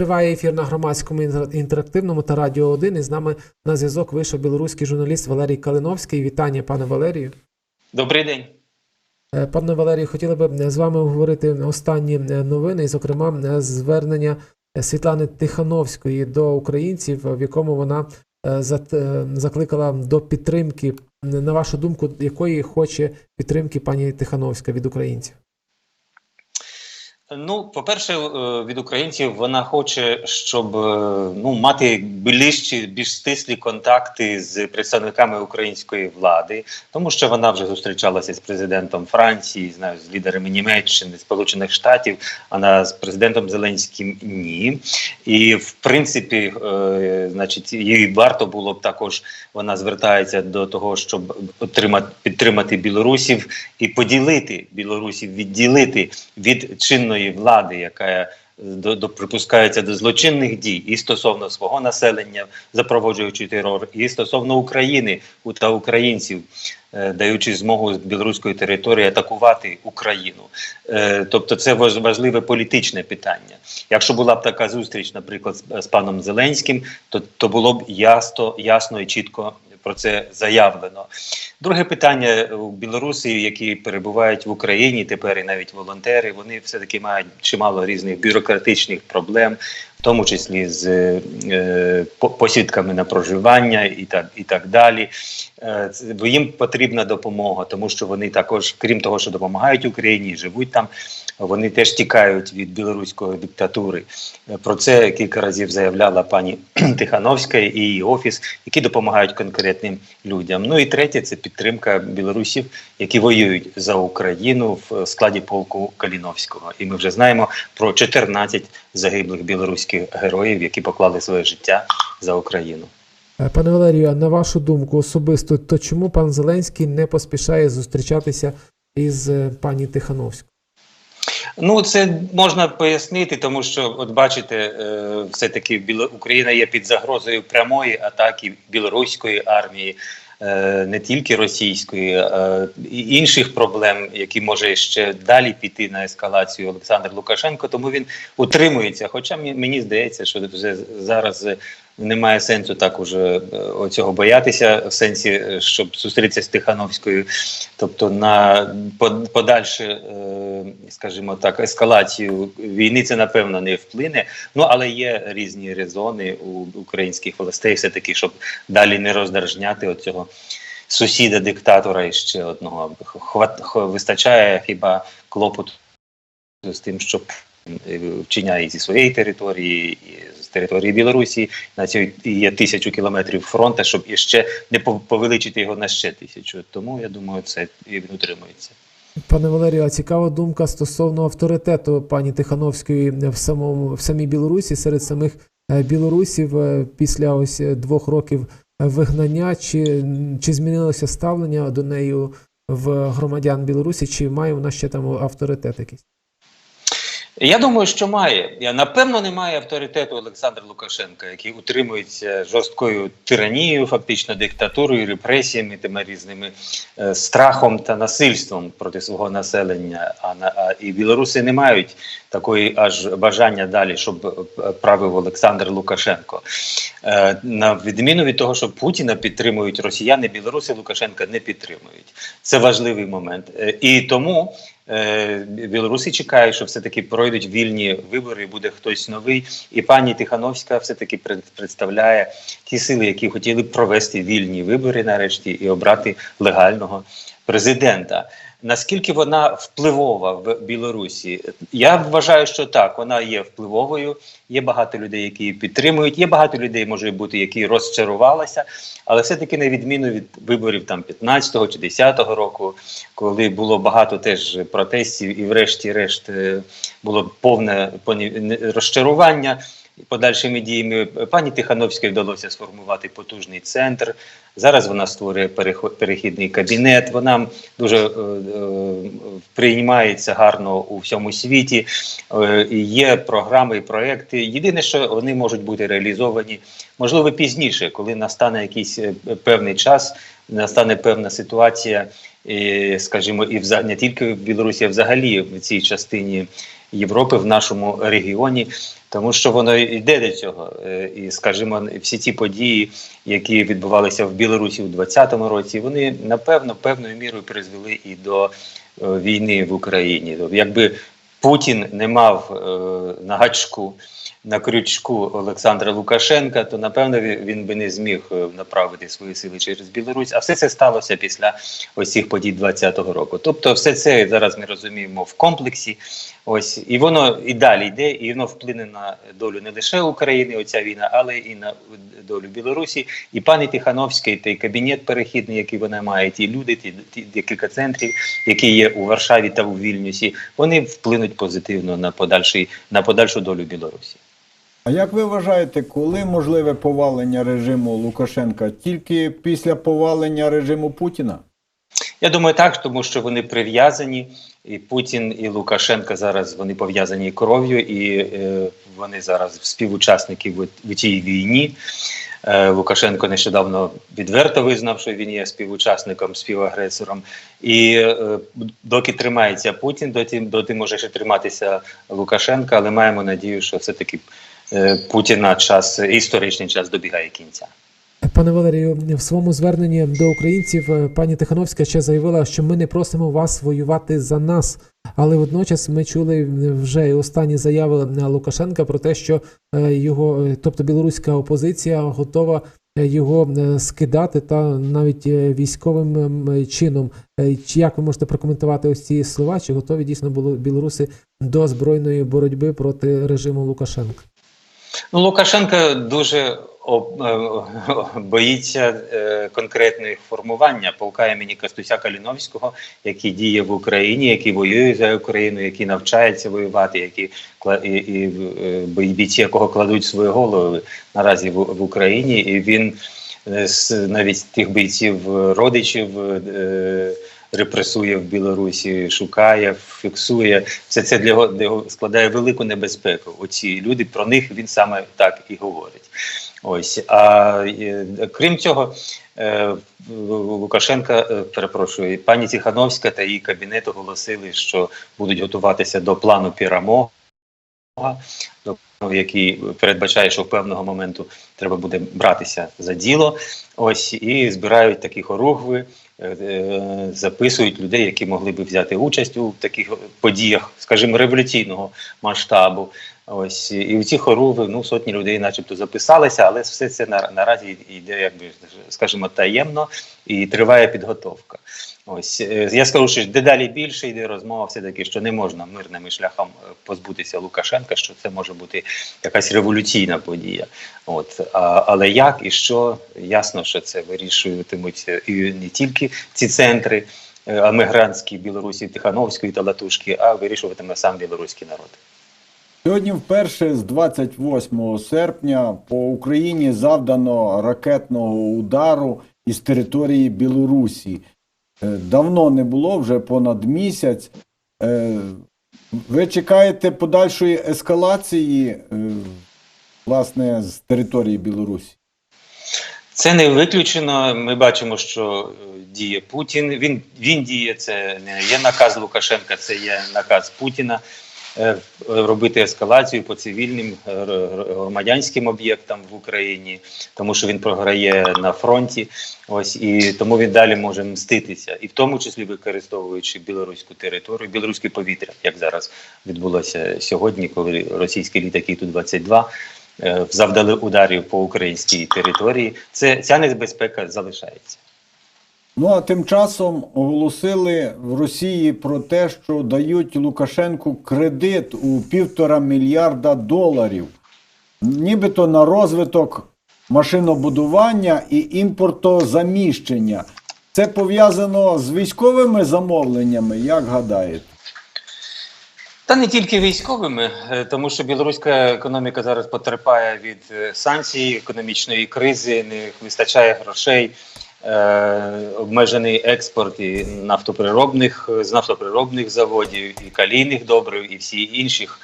Триває ефір на громадському інтер- інтерактивному та радіо 1. І з нами на зв'язок вийшов білоруський журналіст Валерій Калиновський. Вітання, пане Валерію. Добрий день. Е, Пане Валерію, хотіли б з вами обговорити останні е, новини, і, зокрема, е, звернення Світлани Тихановської до українців, в якому вона е, е, закликала до підтримки. На вашу думку, якої хоче підтримки пані Тихановська від українців? Ну, по-перше, е, від українців вона хоче, щоб е, ну мати ближчі, більш стислі контакти з представниками української влади, тому що вона вже зустрічалася з президентом Франції, знаю, з лідерами Німеччини, Сполучених Штатів. А з президентом Зеленським ні. І в принципі, е, значить, їй варто було б також. Вона звертається до того, щоб отримати підтримати білорусів і поділити білорусів, відділити від чинної влади, яка до, до припускається до злочинних дій і стосовно свого населення, запроваджуючи терор, і стосовно України та українців, е, даючи змогу з білоруської території атакувати Україну. Е, тобто, це важ- важливе політичне питання. Якщо була б така зустріч, наприклад, з, з паном Зеленським, то, то було б ясно, ясно і чітко. Про це заявлено. Друге питання у білорусів, які перебувають в Україні, тепер і навіть волонтери, вони все таки мають чимало різних бюрократичних проблем, в тому числі з е, по- посвідками на проживання і так, і так далі. Е, бо їм потрібна допомога, тому що вони також, крім того, що допомагають Україні, живуть там. Вони теж тікають від білоруської диктатури. Е, Про це кілька разів заявляла пані Тихановська і її офіс, які допомагають конкретним людям. Ну і третє це підтримка білорусів, які воюють за Україну в складі полку Каліновського. І ми вже знаємо про 14 загиблих білоруських героїв, які поклали своє життя за Україну. Е, Пане Валерію, а на вашу думку особисто, то чому пан Зеленський не поспішає зустрічатися із е, пані Тихановською? Ну, це можна пояснити, тому що, от бачите, е, все-таки Біло... Україна є під загрозою прямої атаки білоруської армії, не тільки російської, а і інших проблем, які може ще далі піти на ескалацію Олександр Лукашенко. Тому він утримується. Хоча мені здається, що вже зараз. Немає сенсу так уже е, оцього боятися, в сенсі, е, щоб зустрітися з Тихановською, тобто на подальше, е, скажімо так, ескалацію війни це напевно не вплине. Ну але є різні резони у українських властей, все таки, щоб далі не роздражняти оцього сусіда диктатора і ще одного. Хват вистачає хіба клопоту з тим, щоб е, вчиняє зі своєї території, і території Білорусі. На цій є тисячу кілометрів фронту, щоб іще не пов- повеличити його на ще тисячу. Тому я думаю, це і утримується. Пане Валерію, а цікава думка стосовно авторитету пані Тихановської в самому в самій Білорусі серед самих е, білорусів е, після ось двох років вигнання. Чи, чи змінилося ставлення до неї в громадян Білорусі? Чи має вона ще там авторитет якийсь? Я думаю, що має. Я напевно немає авторитету Олександра Лукашенка, який утримується жорсткою тиранією, фактично диктатурою, репресіями, тими різними е, страхом та насильством проти свого населення. А на а і білоруси не мають такої аж бажання далі, щоб е, правив Олександр Лукашенко. Е, на відміну від того, що Путіна підтримують росіяни, білоруси Лукашенка не підтримують. Це важливий момент. Е, і тому. Е, Білоруси чекають, що все-таки пройдуть вільні вибори, буде хтось новий. І пані Тихановська все-таки пред- представляє ті сили, які хотіли провести вільні вибори нарешті і обрати легального президента. Наскільки вона впливова в Білорусі? Я вважаю, що так, вона є впливовою. Є багато людей, які її підтримують. Є багато людей, може бути, які розчарувалися, але все-таки на відміну від виборів там 15-го чи 10-го року, коли було багато теж протестів, і врешті-решт е, було повне розчарування. Подальшими діями пані Тихановській вдалося сформувати потужний центр. Зараз вона створює перехідний кабінет. Вона дуже е, е, приймається гарно у всьому світі. Е, є програми і проекти. Єдине, що вони можуть бути реалізовані, можливо, пізніше, коли настане якийсь е, певний час, настане певна ситуація, і, скажімо, і вза- не тільки в Білорусі, а взагалі в цій частині Європи в нашому регіоні, тому що воно йде до цього. Е, І, скажімо, всі ті події, які відбувалися в Білорусі у 2020 році, вони напевно певною мірою призвели і до е, війни в Україні. Якби Путін не мав е, на гачку на крючку Олександра Лукашенка, то напевно він, би не зміг е, направити свої сили через Білорусь. А все це сталося після ось подій 2020 року. Тобто, все це зараз ми розуміємо в комплексі. Ось і воно і далі йде, і воно вплине на долю не лише України, оця війна, але і на долю Білорусі. І пані Тихановський, той кабінет перехідний, який вона має, ті люди, ті, ті декілька центрів, які є у Варшаві та у Вільнюсі, вони вплинуть позитивно на подальший на подальшу долю Білорусі. А як ви вважаєте, коли можливе повалення режиму Лукашенка? Тільки після повалення режиму Путіна? Я думаю, так, тому що вони прив'язані, і Путін і Лукашенко зараз вони пов'язані кров'ю, і е, вони зараз співучасники в, в цій війні. Е, Лукашенко нещодавно відверто визнав, що він є співучасником, співагресором. І е, доки тримається Путін, доти, доти може ще триматися Лукашенко, але маємо надію, що все-таки е, Путіна час історичний час добігає кінця. Пане Валерію, в своєму зверненні до українців е, пані Тихановська ще заявила, що ми не просимо вас воювати за нас. Але водночас ми чули вже останні заяви е, Лукашенка про те, що е, його, е, тобто білоруська опозиція, готова е, його е, скидати та навіть е, військовим ем, чином. Е, Чи як ви можете прокоментувати ось ці слова? Чи готові дійсно були білоруси до збройної боротьби проти режиму Лукашенка? Ну, Лукашенко дуже е, боїться е, конкретних формування полка імені Костуся Каліновського, який діє в Україні, який воює за Україну, який навчається воювати, які і, і е, бійці, якого кладуть свої голови наразі в, в Україні, і він з навіть тих бійців родичів. Репресує в Білорусі, шукає, фіксує. Все це для його, складає велику небезпеку. Оці люди про них він саме так і говорить. Ось а е, крім цього, е, Лукашенка, е, перепрошую, пані Тихановська та її кабінет оголосили, що будуть готуватися до плану перемоги, до який передбачає, що в певного моменту треба буде братися за діло. Ось і збирають такі хоругви, записують людей, які могли би взяти участь у таких подіях, скажімо, революційного масштабу. Ось і в ці хоруви ну сотні людей, начебто, записалися, але все це на, наразі йде, якби скажімо, таємно і триває підготовка. Ось е, я скажу, що дедалі більше йде розмова, все таки, що не можна мирним шляхом е, позбутися Лукашенка, що це може бути якась революційна подія. От а, але як і що ясно, що це вирішуватимуть е, і не тільки ці центри емігрантські Білорусі, Тихановської та Латушки, а вирішуватиме сам білоруський народ. Сьогодні вперше з 28 серпня по Україні завдано ракетного удару із території Білорусі. Е, Давно не було, вже понад місяць. Е, Ви чекаєте подальшої ескалації е, власне з території Білорусі? Це не виключено. Ми бачимо, що діє Путін. Він він діє. Це не є наказ Лукашенка, це є наказ Путіна робити ескалацію по цивільним е, громадянським об'єктам в Україні, тому що він програє на фронті. Ось і тому він далі може мститися, і в тому числі використовуючи білоруську територію, білоруське повітря, як зараз відбулося сьогодні, коли російські літаки ту 22 е, завдали ударів по українській території. Це ця небезпека залишається. Ну а тим часом оголосили в Росії про те, що дають Лукашенку кредит у півтора мільярда доларів, нібито на розвиток машинобудування і імпортозаміщення. Це пов'язано з військовими замовленнями, як гадаєте? Та не тільки військовими, е, тому що білоруська економіка зараз потерпає від е, санкцій, економічної кризи, не вистачає грошей, обмежений експорт і нафтоприробних з нафтоприробних заводів, і калійних добрив, і всі інших.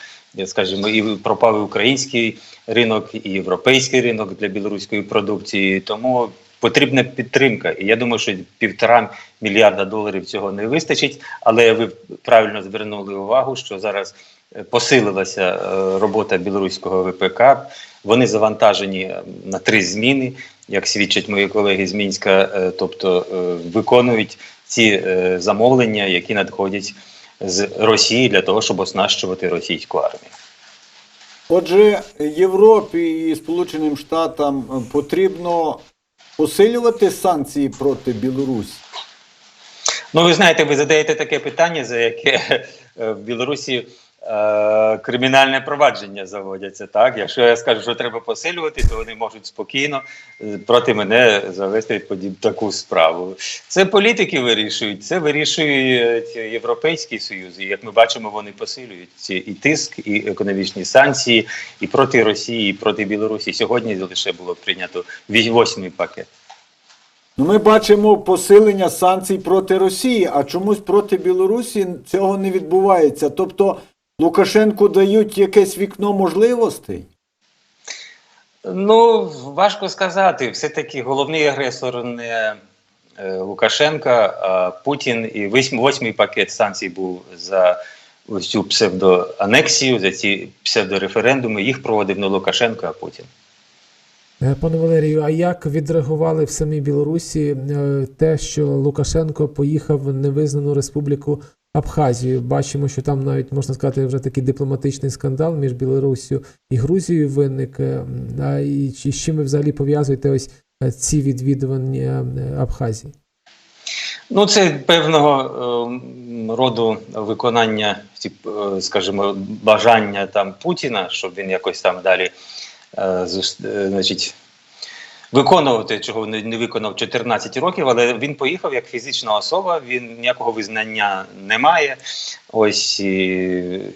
Скажімо, і пропав український ринок, і європейський ринок для білоруської продукції. Тому потрібна підтримка. І я думаю, що півтора мільярда доларів цього не вистачить. Але ви правильно звернули увагу, що зараз е, посилилася е, робота білоруського ВПК. Вони завантажені е, на три зміни, як свідчать мої колеги з Мінська, е, тобто виконують ці замовлення, які надходять з Росії для того, щоб оснащувати російську армію. Отже, Європі і Сполученим Штатам потрібно посилювати санкції проти Білорусі. Ну, ви знаєте, ви задаєте таке питання, за яке в Білорусі е, кримінальне провадження заводяться. Так, якщо я скажу, що треба посилювати, то вони можуть спокійно е, проти мене завести подіб таку справу. Це політики вирішують, це вирішують Європейський Союз. Як ми бачимо, вони посилюють і тиск, і економічні санкції, і проти Росії, і проти Білорусі. Сьогодні лише було прийнято восьмий пакет. Ну, ми бачимо посилення санкцій проти Росії, а чомусь проти Білорусі цього не відбувається. Тобто Лукашенку дають якесь вікно можливостей. Ну, важко сказати. Все-таки головний агресор не е, Лукашенка, а Путін. І восьм- восьмий пакет санкцій був за ось цю псевдоанексію, за ці псевдореферендуми. Їх проводив не Лукашенко, а Путін. Е, Пане Валерію, а як відреагували в самій Білорусі е, те, що Лукашенко поїхав в невизнану республіку Абхазію? Бачимо, що там навіть можна сказати вже такий дипломатичний скандал між Білоруссю і Грузією виник. Е, А і з чим ви взагалі пов'язуєте ось е, ці відвідування е, Абхазії? Ну, це певного ем, роду виконання, е, скажімо, бажання там Путіна, щоб він якось там далі е, е, значить, виконувати, чого не, виконав 14 років, але він поїхав як фізична особа, він ніякого визнання не має. Ось і,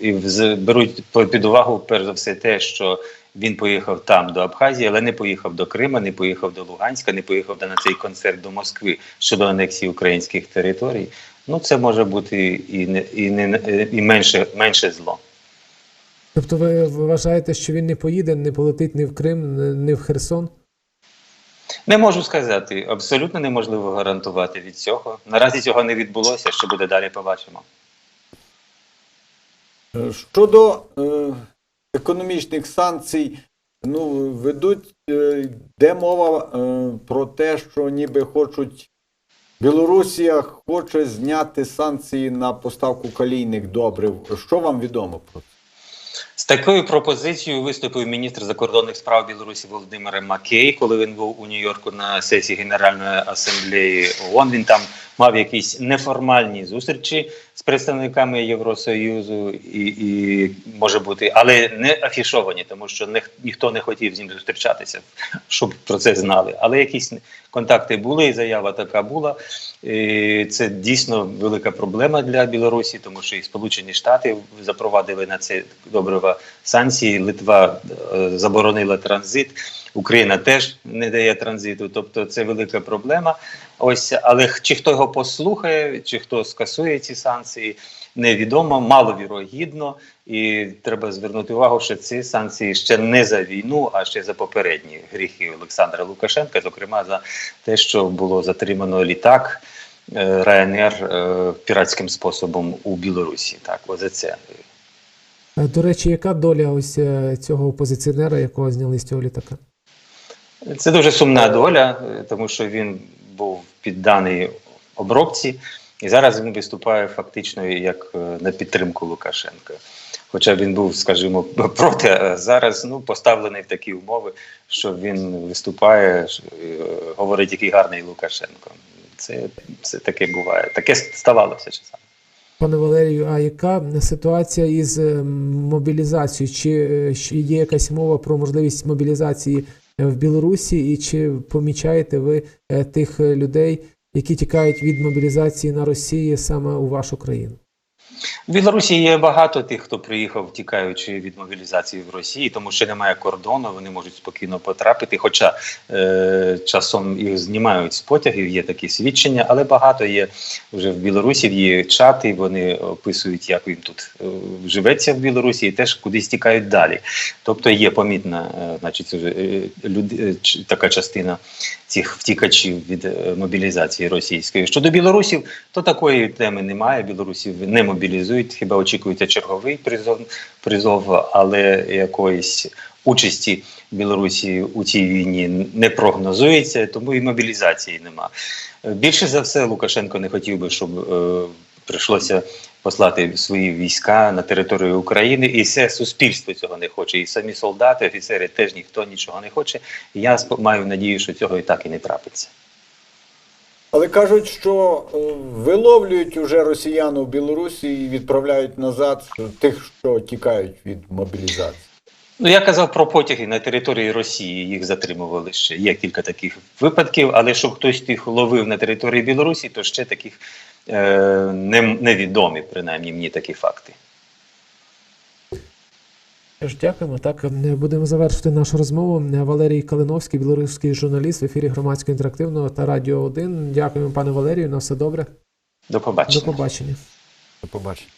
і беруть під увагу перш за все те, що він поїхав там до Абхазії, але не поїхав до Крима, не поїхав до Луганська, не поїхав на цей концерт до Москви щодо анексії українських територій. Ну це може бути і не і не і менше менше зло. Тобто ви вважаєте, що він не поїде, не полетить ні в Крим, ні в Херсон? Не можу сказати. Абсолютно неможливо гарантувати від цього. Наразі цього не відбулося. Що буде далі, побачимо. Щодо е, економічних санкцій, ну, ведуть, е, йде мова е, про те, що ніби хочуть. Білорусія хоче зняти санкції на поставку калійних добрив. Що вам відомо про це? З такою пропозицією виступив міністр закордонних справ Білорусі Володимир Макей, коли він був у Нью-Йорку на сесії Генеральної асамблеї ООН. Він там мав якісь неформальні зустрічі з представниками Євросоюзу і, і може бути, але не афішовані, тому що не, ніхто не хотів з ним зустрічатися, щоб про це знали. Але якісь контакти були, і заява така була. І це дійсно велика проблема для Білорусі, тому що і Сполучені Штати запровадили на це добрива санкції. Литва е, заборонила транзит, Україна теж не дає транзиту. Тобто це велика проблема. Ось, але чи хто його послухає, чи хто скасує ці санкції, невідомо, маловірогідно. І треба звернути увагу, що ці санкції ще не за війну, а ще за попередні гріхи Олександра Лукашенка, зокрема за те, що було затримано літак е, Ryanair е, піратським способом у Білорусі. Так, за це. До речі, яка доля ось е, цього опозиціонера, якого зняли з цього літака? Це дуже сумна доля, е, тому що він був підданий обробці, і зараз він виступає фактично як е, на підтримку Лукашенка. Хоча він був, скажімо, проти, а зараз ну, поставлений в такі умови, що він виступає, е, говорить, який гарний Лукашенко. Це, це таке буває. Таке ставалося часами. Пане Валерію, а яка ситуація із е, мобілізацією? Чи е, ще є якась мова про можливість мобілізації е, в Білорусі, і чи помічаєте ви е, тих е, людей, які тікають від мобілізації на Росії саме у вашу країну? В Білорусі є багато тих, хто приїхав, тікаючи від мобілізації в Росії, тому що немає кордону, вони можуть спокійно потрапити. Хоча е, часом їх знімають з потягів, є такі свідчення, але багато є вже в Білорусі. Є чати, вони описують, як їм тут е, живеться в Білорусі, і теж кудись тікають далі. Тобто є помітна, е, значить, е, люди, е, така частина цих втікачів від е, мобілізації російської. Щодо білорусів, то такої теми немає. Білорусів не мобілізують, хіба очікується черговий призов, призов але якоїсь участі Білорусі у цій війні не прогнозується, тому і мобілізації нема. Е, Більше за все, Лукашенко не хотів би, щоб е, прийшлося послати свої війська на територію України, і все суспільство цього не хоче. І самі солдати, офіцери теж ніхто нічого не хоче. І я маю надію, що цього і так і не трапиться. Але кажуть, що е, виловлюють уже росіян у Білорусі і відправляють назад тих, що тікають від мобілізації. Ну, я казав про потяги на території Росії, їх затримували ще. Є кілька таких випадків, але щоб хтось їх ловив на території Білорусі, то ще таких не, невідомі, принаймні мені такі факти. Ж, дякуємо. Так, е, будемо завершити нашу розмову. Е, Валерій Калиновський, білоруський журналіст в ефірі громадського інтерактивного та Радіо 1. Дякуємо, пане Валерію. На все добре. До побачення. До побачення. До побачення.